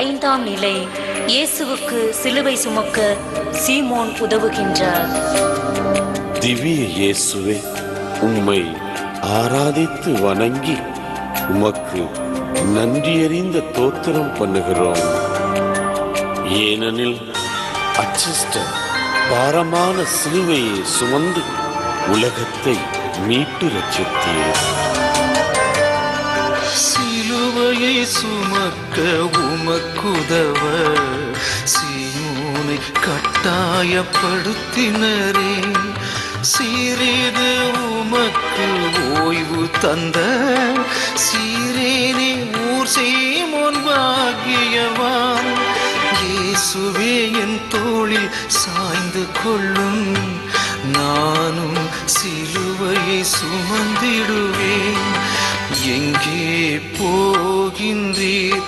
ஐந்தாம் நிலை இயேசுவுக்கு சிலுவை சுமக்க சீமோன் உதவுகின்றார். திவ்ய இயேசுவே உம்மை ஆராதித்து வணங்கி உமக்கு நன்றியறிந்த தோத்திரம் பண்ணுகிறோம். ஏனெனில் அச்சிஷ்ட பாரமான சிலுவையை சுமந்து உலகத்தை மீட்டு ரட்சித்தீர். சிலுவையை சுமக்க உமக்குதவ. சீமோனை கட்டாயப்படுத்தினரே. சீரேது உமக்கு ஓய்வு தந்த. சீரேனே ஊர் சீமோன் பாகியவான் இயேசுவே என் தோளில் சாய்ந்து கொள்ளும். நானும் சிலுவையை சுமந்திடுவேன். எங்கே போகின்றீர்?